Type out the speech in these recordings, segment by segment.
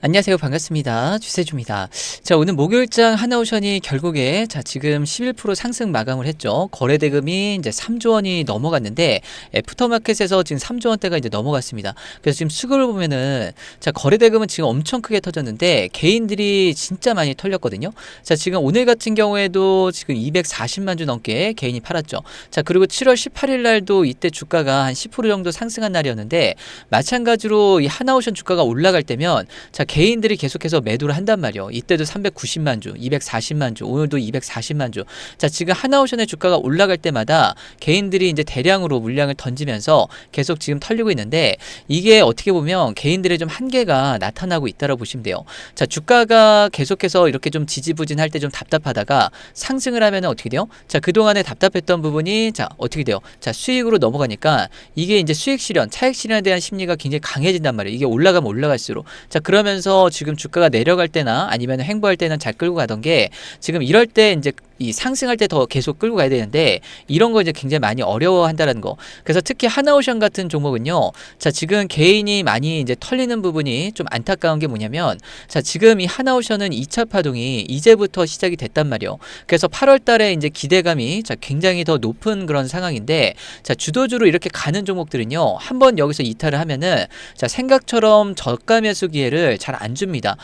안녕하세요. 반갑습니다. 주세주입니다. 자, 오늘 목요일장 하나오션이 결국에 자, 지금 11% 상승 마감을 했죠. 거래 대금이 이제 3조 원이 넘어갔는데 애프터마켓에서 지금 3조 원대가 이제 넘어갔습니다. 그래서 지금 수급을 보면은 자, 거래 대금은 지금 엄청 크게 터졌는데 개인들이 진짜 많이 털렸거든요. 자, 지금 오늘 같은 경우에도 지금 240만 주 넘게 개인이 팔았죠. 자, 그리고 7월 18일 날도 이때 주가가 한 10% 정도 상승한 날이었는데 마찬가지로 이 하나오션 주가가 올라갈 때면 자, 개인들이 계속해서 매도를 한단 말이요. 이때도 390만 주, 240만 주, 오늘도 240만 주. 자, 지금 하나오션의 주가가 올라갈 때마다 개인들이 이제 대량으로 물량을 던지면서 계속 지금 털리고 있는데 이게 어떻게 보면 개인들의 좀 한계가 나타나고 있다고 보시면 돼요. 자, 주가가 계속해서 이렇게 좀 지지부진할 때 좀 답답하다가 상승을 하면 어떻게 돼요? 자, 그동안에 답답했던 부분이 자, 어떻게 돼요? 자, 수익으로 넘어가니까 이게 이제 수익 실현, 차익 실현에 대한 심리가 굉장히 강해진단 말이에요. 이게 올라가면 올라갈수록. 자, 그러면 서 지금 주가가 내려갈 때나 아니면 횡보할 때는 잘 끌고 가던 게 지금 이럴 때 이제 이 상승할 때 더 계속 끌고 가야 되는데 이런 거 이제 굉장히 많이 어려워한다라는 거. 그래서 특히 하나오션 같은 종목은요. 자 지금 개인이 많이 이제 털리는 부분이 좀 안타까운 게 뭐냐면 자 지금 이 하나오션은 2차 파동이 이제부터 시작이 됐단 말이요. 그래서 8월달에 이제 기대감이 자 굉장히 더 높은 그런 상황인데 자 주도주로 이렇게 가는 종목들은요. 한번 여기서 이탈을 하면은 자 생각처럼 저가 매수 기회를 잘 안 줍니다.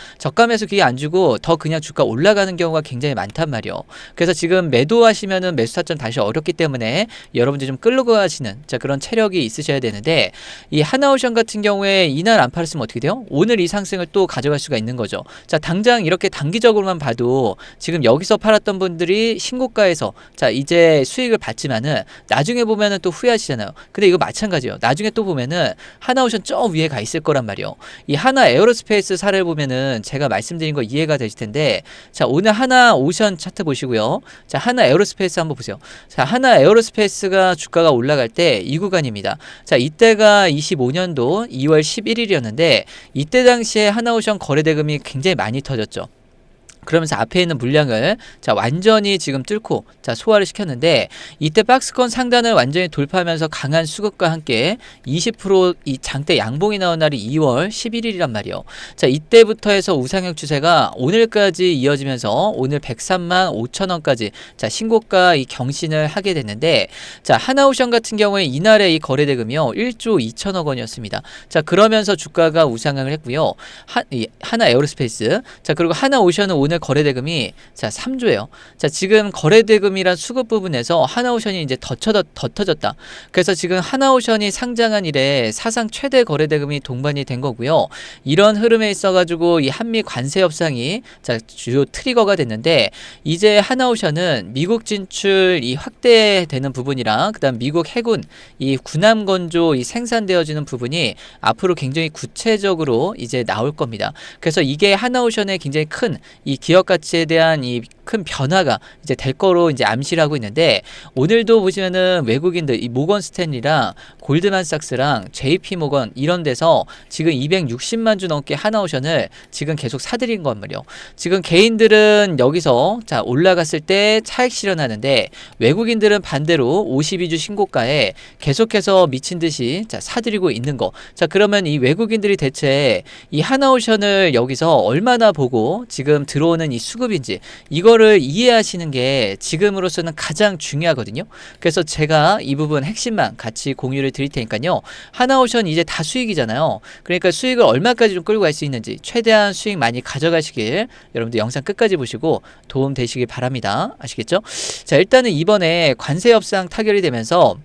매수 기회 안 주고 더 그냥 주가 올라가는 경우가 굉장히 많단 말이요. 그래서 지금 매도하시면은 매수 타점 다시 어렵기 때문에 여러분들이 좀 끌고 가시는 자 그런 체력이 있으셔야 되는데 이 하나오션 같은 경우에 이날 안 팔았으면 어떻게 돼요? 오늘 이 상승을 또 가져갈 수가 있는 거죠. 자 당장 이렇게 단기적으로만 봐도 지금 여기서 팔았던 분들이 신고가에서 자 이제 수익을 받지만은 나중에 보면은 또 후회하시잖아요. 근데 이거 마찬가지예요. 나중에 또 보면은 하나오션 저 위에 가 있을 거란 말이요. 이 하나 에어로스페이스 사례를 보면은 제가 말씀드린 거 이해가 되실 텐데 자 오늘 하나 오션 차트 보시고요. 자, 하나 에어로스페이스 한번 보세요. 자, 하나 에어로스페이스가 주가가 올라갈 때 이 구간입니다. 자, 이때가 25년도 2월 11일이었는데 이때 당시에 하나 오션 거래 대금이 굉장히 많이 터졌죠. 그러면서 앞에 있는 물량을 자 완전히 지금 뚫고 자 소화를 시켰는데 이때 박스권 상단을 완전히 돌파하면서 강한 수급과 함께 20%이 장대 양봉이 나온 날이 2월 11일이란 말이요. 자 이때부터 해서 우상향 추세가 오늘까지 이어지면서 오늘 103만 5천 원까지 자 신고가 이 경신을 하게 됐는데 자 하나오션 같은 경우에 이날의 이 거래 대금이요 1조 2천억 원이었습니다. 자 그러면서 주가가 우상향을 했고요. 하, 이, 하나 에어로스페이스 자 그리고 하나오션은 오늘 오늘 거래 대금이 자 3조예요. 자 지금 거래 대금이란 수급 부분에서 하나오션이 이제 더, 쳐더, 더 터졌다. 그래서 지금 하나오션이 상장한 이래 사상 최대 거래 대금이 동반이 된 거고요. 이런 흐름에 있어가지고 이 한미 관세 협상이 자 주요 트리거가 됐는데 이제 하나오션은 미국 진출 이 확대되는 부분이랑 그다음 미국 해군 이 군함 건조 이 생산되어지는 부분이 앞으로 굉장히 구체적으로 이제 나올 겁니다. 그래서 이게 하나오션의 굉장히 큰 이 기업 가치에 대한 이큰 변화가 이제 될 거로 이제 암시를 하고 있는데 오늘도 보시면은 외국인들 이 모건 스탠리랑 골드만삭스랑 JP 모건 이런 데서 지금 260만 주 넘게 하나오션을 지금 계속 사들인 건 말이요. 지금 개인들은 여기서 자 올라갔을 때 차익 실현하는데 외국인들은 반대로 52주 신고가에 계속해서 미친 듯이 자 사들이고 있는 거. 자 그러면 이 외국인들이 대체 이 하나오션을 여기서 얼마나 보고 지금 들어오는 이 수급인지 이거 를 이해하시는 게 지금으로서는 가장 중요하거든요. 그래서 제가 이 부분 핵심만 같이 공유를 드릴 테니까요. 하나오션 이제 다 수익이잖아요. 그러니까 수익을 얼마까지 좀 끌고 갈 수 있는지 최대한 수익 많이 가져가시길 여러분들 영상 끝까지 보시고 도움 되시길 바랍니다. 아시겠죠? 자, 일단은 이번에 관세 협상 타결이 되면서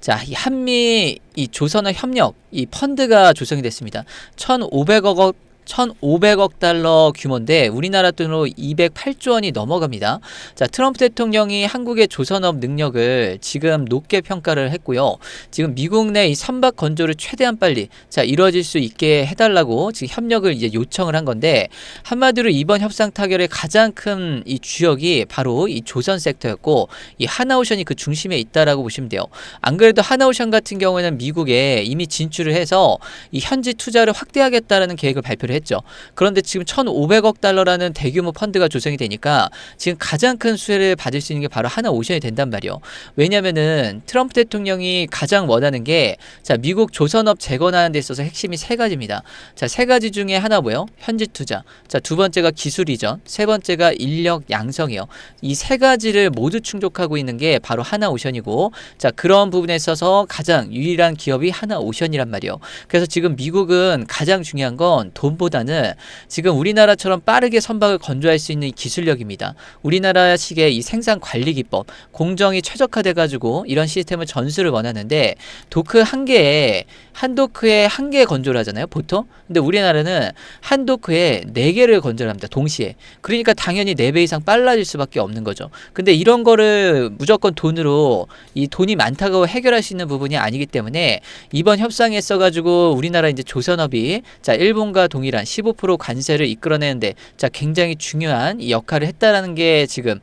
자, 이 한미 이 조선업 협력 이 펀드가 조성이 됐습니다. 1,500억 1,500억 달러 규모인데 우리나라 돈으로 208조 원이 넘어갑니다. 자, 트럼프 대통령이 한국의 조선업 능력을 지금 높게 평가를 했고요. 지금 미국 내 이 선박 건조를 최대한 빨리 자, 이루어질 수 있게 해달라고 지금 협력을 이제 요청을 한 건데 한마디로 이번 협상 타결의 가장 큰 이 주역이 바로 이 조선 섹터였고 이 하나오션이 그 중심에 있다라고 보시면 돼요. 안 그래도 하나오션 같은 경우에는 미국에 이미 진출을 해서 이 현지 투자를 확대하겠다라는 계획을 발표를 했 죠. 그런데 지금 1,500억 달러라는 대규모 펀드가 조성이 되니까 지금 가장 큰 수혜를 받을 수 있는 게 바로 하나 오션이 된단 말이에요. 왜냐면은 트럼프 대통령이 가장 원하는 게 자, 미국 조선업 재건하는 데 있어서 핵심이 세 가지입니다. 자, 세 가지 중에 하나 뭐예요? 현지 투자. 자, 두 번째가 기술 이전, 세 번째가 인력 양성이요. 이 세 가지를 모두 충족하고 있는 게 바로 하나 오션이고 자, 그런 부분에 있어서 가장 유일한 기업이 하나 오션이란 말이에요. 그래서 지금 미국은 가장 중요한 건 돈 보다 는 지금 우리나라처럼 빠르게 선박을 건조할 수 있는 이 기술력입니다. 우리나라식의 이 생산 관리 기법, 공정이 최적화돼 가지고 이런 시스템을 전수를 원하는데 도크 한 개에 한 도크에 한 개 건조를 하잖아요, 보통. 근데 우리나라는 한 도크에 네 개를 건조를 합니다, 동시에. 그러니까 당연히 네 배 이상 빨라질 수밖에 없는 거죠. 근데 이런 거를 무조건 돈으로 이 돈이 많다고 해결할 수 있는 부분이 아니기 때문에 이번 협상에 써가지고 우리나라 이제 조선업이 자 일본과 동일한 15% 관세를 이끌어내는데 자 굉장히 중요한 이 역할을 했다라는 게 지금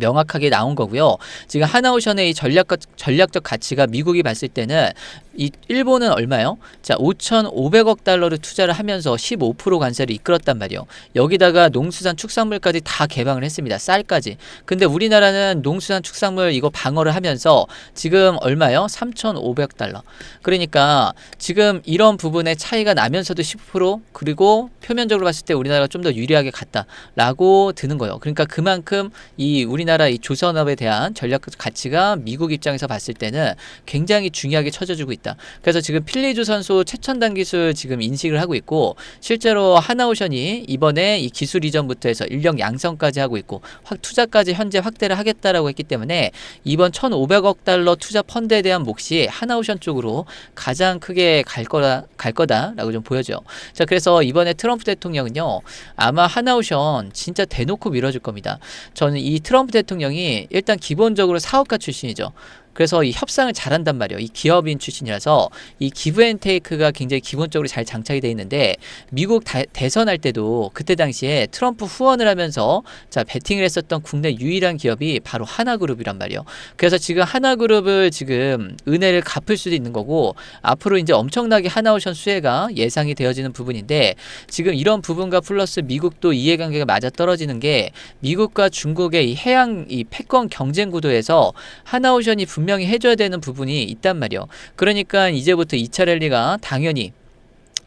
명확하게 나온 거고요. 지금 하나오션의 이 전략 전략적 가치가 미국이 봤을 때는 이 일본은 얼마요? 자, 5,500억 달러를 투자를 하면서 15% 관세를 이끌었단 말이에요. 여기다가 농수산 축산물까지 다 개방을 했습니다. 쌀까지. 근데 우리나라는 농수산 축산물 이거 방어를 하면서 지금 얼마요? 3,500 달러. 그러니까 지금 이런 부분에 차이가 나면서도 10% 그리고 표면적으로 봤을 때 우리나라가 좀 더 유리하게 갔다라고 드는 거예요. 그러니까 그만큼 이 우리나라 이 조선업에 대한 전략 가치가 미국 입장에서 봤을 때는 굉장히 중요하게 쳐져주고 있다. 그래서 지금 필리주 선수 최첨단 기술 지금 인식을 하고 있고 실제로 하나오션이 이번에 이 기술 이전부터 해서 인력 양성까지 하고 있고 확 투자까지 현재 확대를 하겠다라고 했기 때문에 이번 1,500억 달러 투자 펀드에 대한 몫이 하나오션 쪽으로 가장 크게 갈 거다 갈 거다라고 좀 보여져요. 자, 그래서 이번에 트럼프 대통령은요. 아마 하나오션 진짜 대놓고 밀어줄 겁니다. 저는 이 트럼프 대통령이 일단 기본적으로 사업가 출신이죠. 그래서 이 협상을 잘한단 말이에요. 이 기업인 출신이라서 이 기브 앤 테이크가 굉장히 기본적으로 잘 장착이 돼 있는데 미국 다, 대선할 때도 그때 당시에 트럼프 후원을 하면서 자 베팅을 했었던 국내 유일한 기업이 바로 하나그룹이란 말이에요. 그래서 지금 하나그룹을 지금 은혜를 갚을 수도 있는 거고 앞으로 이제 엄청나게 하나오션 수혜가 예상이 되어지는 부분인데 지금 이런 부분과 플러스 미국도 이해관계가 맞아 떨어지는 게 미국과 중국의 이 해양 이 패권 경쟁 구도에서 하나오션이 분명 히 해줘야 되는 부분이 있단 말이요. 그러니까 이제부터 2차 랠리가 당연히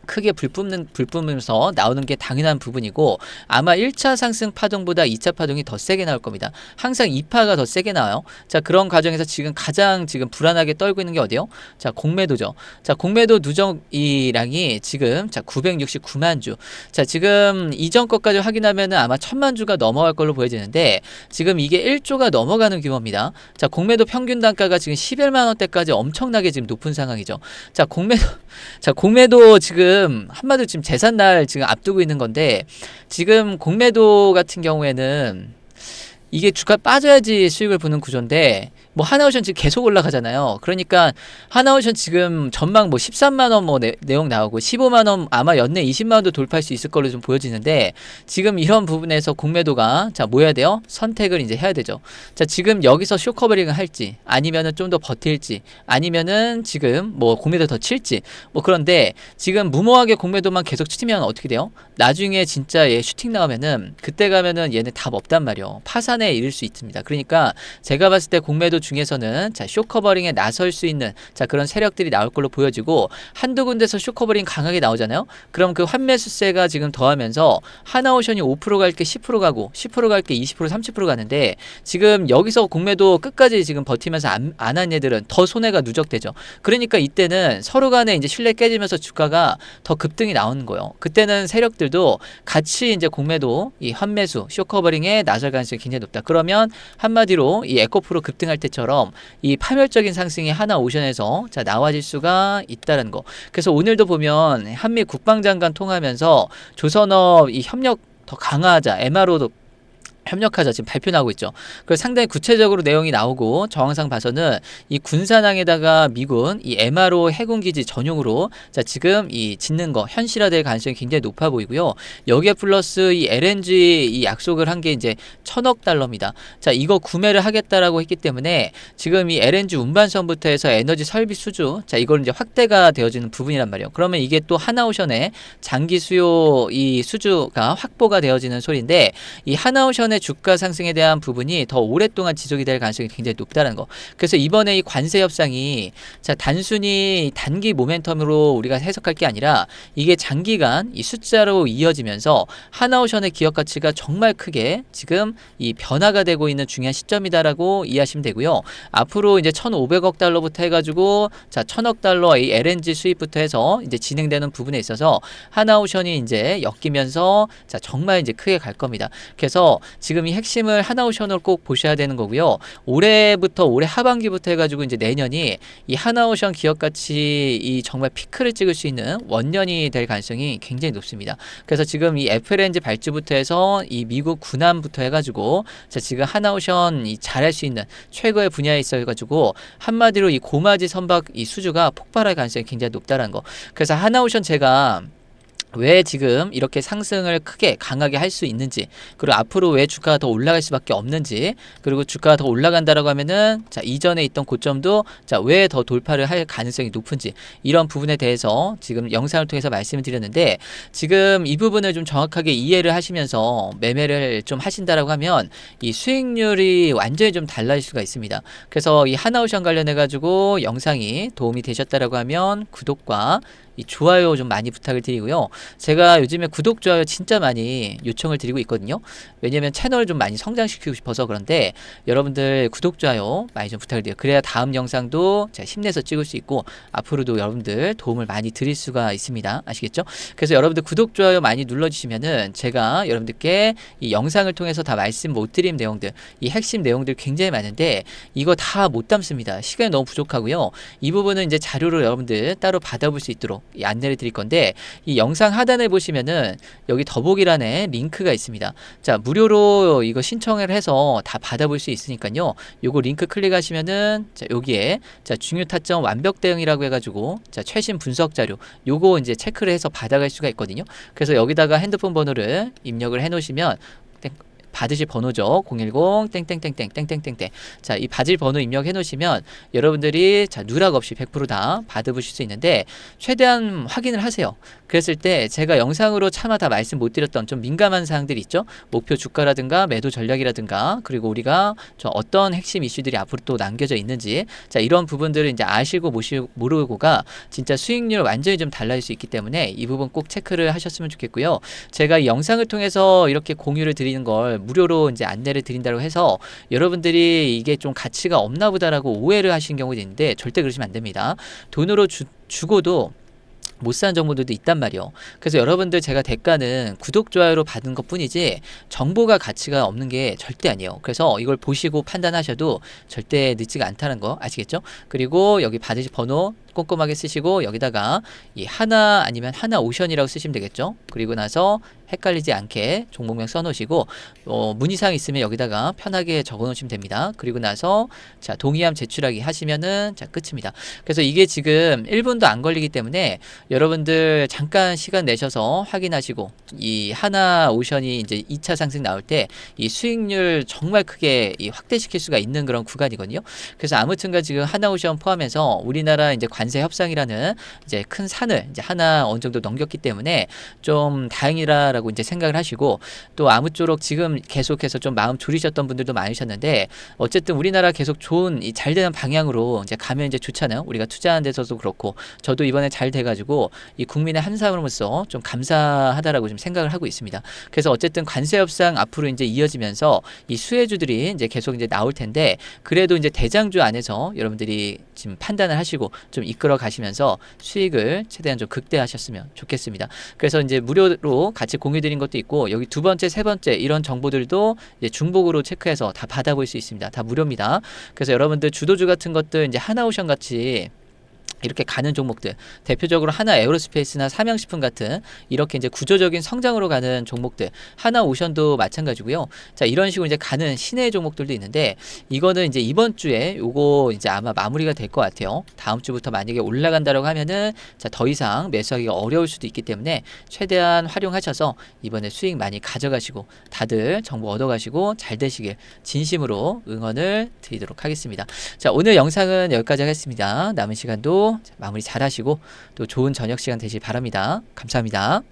크게 불뿜는 불뿜으면서 나오는 게 당연한 부분이고 아마 1차 상승 파동보다 2차 파동이 더 세게 나올 겁니다. 항상 2파가 더 세게 나와요. 자, 그런 과정에서 지금 가장 지금 불안하게 떨고 있는 게 어디요? 자, 공매도죠. 자, 공매도 누적이량이 지금 자, 969만 주. 자, 지금 이전 것까지 확인하면은 아마 1000만 주가 넘어갈 걸로 보여지는데 지금 이게 1조가 넘어가는 규모입니다. 자, 공매도 평균 단가가 지금 11만 원대까지 엄청나게 지금 높은 상황이죠. 자, 공매도 자, 공매도 지금 한마디로 지금 재산날 지금 앞두고 있는 건데 지금 공매도 같은 경우에는 이게 주가 빠져야지 수익을 보는 구조인데 뭐 하나오션 지금 계속 올라가잖아요. 그러니까 하나오션 지금 전망 뭐 13만 원뭐 내용 나오고 15만 원 아마 연내 20만 원도 돌파할 수 있을 걸로 좀 보여지는데 지금 이런 부분에서 공매도가 자 뭐 해야 돼요? 선택을 이제 해야 되죠. 자 지금 여기서 쇼커버링을 할지 아니면은 좀 더 버틸지 아니면은 지금 뭐 공매도 더 칠지 뭐 그런데 지금 무모하게 공매도만 계속 치면 어떻게 돼요? 나중에 진짜 얘 슈팅 나오면은 그때 가면은 얘네 답 없단 말이요. 파산에 이를 수 있습니다. 그러니까 제가 봤을 때 공매도 중에서는 자 쇼커버링에 나설 수 있는 자 그런 세력들이 나올 걸로 보여지고 한두 군데서 쇼커버링 강하게 나오잖아요. 그럼 그 환매수세가 지금 더하면서 하나오션이 5% 갈 게 10% 가고 10% 갈 게 20% 30% 가는데 지금 여기서 공매도 끝까지 지금 버티면서 안한 애들은 더 손해가 누적되죠. 그러니까 이때는 서로 간에 이제 신뢰 깨지면서 주가가 더 급등이 나오는 거예요. 그때는 세력들도 같이 이제 공매도 이 환매수 쇼커버링에 나설 가능성이 굉장히 높다. 그러면 한마디로 이 에코프로 급등할 때 처럼 이 파멸적인 상승이 하나 오션에서 자 나와질 수가 있다는 거. 그래서 오늘도 보면 한미 국방장관 통하면서 조선업 이 협력 더 강화하자 MRO도 협력하자 지금 발표 나오고 있죠. 그래서 상당히 구체적으로 내용이 나오고 정황상 봐서는 이 군산항에다가 미군 이 MRO 해군 기지 전용으로 자 지금 이 짓는 거 현실화될 가능성이 굉장히 높아 보이고요. 여기에 플러스 이 LNG 이 약속을 한 게 이제 천억 달러입니다. 자 이거 구매를 하겠다라고 했기 때문에 지금 이 LNG 운반선부터 해서 에너지 설비 수주 자 이걸 이제 확대가 되어지는 부분이란 말이에요. 그러면 이게 또 하나오션의 장기 수요 이 수주가 확보가 되어지는 소리인데 이 하나오션의 주가 상승에 대한 부분이 더 오랫동안 지속이 될 가능성이 굉장히 높다는 거. 그래서 이번에 이 관세 협상이 자 단순히 단기 모멘텀으로 우리가 해석할 게 아니라 이게 장기간 이 숫자로 이어지면서 하나오션의 기업 가치가 정말 크게 지금 이 변화가 되고 있는 중요한 시점이다라고 이해하시면 되고요. 앞으로 이제 1,500억 달러부터 해가지고 자 1,000억 달러 이 LNG 수입부터 해서 이제 진행되는 부분에 있어서 하나오션이 이제 엮이면서 자 정말 이제 크게 갈 겁니다. 그래서 지금 이 핵심을 하나오션을 꼭 보셔야 되는 거고요. 올해부터 올해 하반기부터 해가지고 이제 내년이 이 하나오션 기업 가치 이 정말 피크를 찍을 수 있는 원년이 될 가능성이 굉장히 높습니다. 그래서 지금 이 FLNG 발주부터 해서 이 미국 군함부터 해가지고 자 지금 하나오션 이 잘할 수 있는 최고의 분야에 있어 가지고 한마디로 이 고마지 선박 이 수주가 폭발할 가능성이 굉장히 높다라는 거. 그래서 하나오션 제가 왜 지금 이렇게 상승을 크게 강하게 할 수 있는지 그리고 앞으로 왜 주가가 더 올라갈 수밖에 없는지 그리고 주가가 더 올라간다라고 하면은 자 이전에 있던 고점도 자 왜 더 돌파를 할 가능성이 높은지 이런 부분에 대해서 지금 영상을 통해서 말씀을 드렸는데 지금 이 부분을 좀 정확하게 이해를 하시면서 매매를 좀 하신다라고 하면 이 수익률이 완전히 좀 달라질 수가 있습니다. 그래서 이 하나오션 관련해 가지고 영상이 도움이 되셨다라고 하면 구독과 이 좋아요 좀 많이 부탁을 드리고요. 제가 요즘에 구독, 좋아요 진짜 많이 요청을 드리고 있거든요. 왜냐면 채널을 좀 많이 성장시키고 싶어서 그런데 여러분들 구독, 좋아요 많이 좀 부탁을 드려요. 그래야 다음 영상도 제가 힘내서 찍을 수 있고 앞으로도 여러분들 도움을 많이 드릴 수가 있습니다. 아시겠죠? 그래서 여러분들 구독, 좋아요 많이 눌러 주시면은 제가 여러분들께 이 영상을 통해서 다 말씀 못 드린 내용들, 이 핵심 내용들 굉장히 많은데 이거 다 못 담습니다. 시간이 너무 부족하고요. 이 부분은 이제 자료로 여러분들 따로 받아볼 수 있도록 이 안내를 드릴 건데 이 영상 하단에 보시면은 여기 더보기란에 링크가 있습니다. 자 무료로 이거 신청을 해서 다 받아볼 수 있으니까요. 요거 링크 클릭하시면은 자 여기에 자 중요 타점 완벽 대응이라고 해가지고 자 최신 분석 자료 요거 이제 체크를 해서 받아갈 수가 있거든요. 그래서 여기다가 핸드폰 번호를 입력을 해놓으시면 받으실 번호죠. 010 땡땡땡땡 땡땡땡땡. 자, 이 받을 번호 입력해 놓으시면 여러분들이 자, 누락 없이 100%다 받아보실 수 있는데 최대한 확인을 하세요. 그랬을 때 제가 영상으로 차마 다 말씀 못 드렸던 좀 민감한 사항들이 있죠. 목표 주가라든가 매도 전략이라든가 그리고 우리가 저 어떤 핵심 이슈들이 앞으로 또 남겨져 있는지 자, 이런 부분들을 이제 아시고 모시, 모르고가 진짜 수익률 완전히 좀 달라질 수 있기 때문에 이 부분 꼭 체크를 하셨으면 좋겠고요. 제가 이 영상을 통해서 이렇게 공유를 드리는 걸 무료로 이제 안내를 드린다고 해서 여러분들이 이게 좀 가치가 없나 보다라고 오해를 하시는 경우도 있는데 절대 그러시면 안 됩니다. 돈으로 주, 주고도 못 사는 정보들도 있단 말이요. 그래서 여러분들 제가 대가는 구독, 좋아요로 받은 것 뿐이지 정보가 가치가 없는 게 절대 아니에요. 그래서 이걸 보시고 판단하셔도 절대 늦지가 않다는 거 아시겠죠? 그리고 여기 받으실 번호 꼼꼼하게 쓰시고 여기다가 이 하나 아니면 하나 오션이라고 쓰시면 되겠죠. 그리고 나서 헷갈리지 않게 종목명 써놓으시고 어, 문의사항 있으면 여기다가 편하게 적어놓으시면 됩니다. 그리고 나서 자 동의함 제출하기 하시면은 자 끝입니다. 그래서 이게 지금 1분도 안 걸리기 때문에 여러분들 잠깐 시간 내셔서 확인하시고 이 하나 오션이 이제 2차 상승 나올 때 이 수익률 정말 크게 이 확대시킬 수가 있는 그런 구간이거든요. 그래서 아무튼가 지금 하나 오션 포함해서 우리나라 이제 관세 협상이라는 이제 큰 산을 이제 하나 어느 정도 넘겼기 때문에 좀 다행이라라고 이제 생각을 하시고 또 아무쪼록 지금 계속해서 좀 마음 졸이셨던 분들도 많으셨는데 어쨌든 우리나라 계속 좋은 이 잘 되는 방향으로 이제 가면 이제 좋잖아요. 우리가 투자하는 데서도 그렇고 저도 이번에 잘 돼가지고 이 국민의 한 사람으로서 좀 감사하다라고 좀 생각을 하고 있습니다. 그래서 어쨌든 관세 협상 앞으로 이제 이어지면서 이 수혜주들이 이제 계속 이제 나올 텐데 그래도 이제 대장주 안에서 여러분들이 지금 판단을 하시고 좀 이끌어 가시면서 수익을 최대한 좀 극대화하셨으면 좋겠습니다. 그래서 이제 무료로 같이 공유 드린 것도 있고 여기 두 번째, 세 번째 이런 정보들도 이제 중복으로 체크해서 다 받아볼 수 있습니다. 다 무료입니다. 그래서 여러분들 주도주 같은 것들 이제 하나오션 같이 이렇게 가는 종목들 대표적으로 하나 에어로스페이스나 삼양식품 같은 이렇게 이제 구조적인 성장으로 가는 종목들 하나 오션도 마찬가지고요. 자 이런 식으로 이제 가는 시내 종목들도 있는데 이거는 이제 이번 주에 요거 이제 아마 마무리가 될 것 같아요. 다음 주부터 만약에 올라간다라고 하면은 자 더 이상 매수하기가 어려울 수도 있기 때문에 최대한 활용하셔서 이번에 수익 많이 가져가시고 다들 정보 얻어가시고 잘 되시길 진심으로 응원을 드리도록 하겠습니다. 자 오늘 영상은 여기까지 하겠습니다. 남은 시간도 마무리 잘 하시고 또 좋은 저녁 시간 되시길 바랍니다. 감사합니다.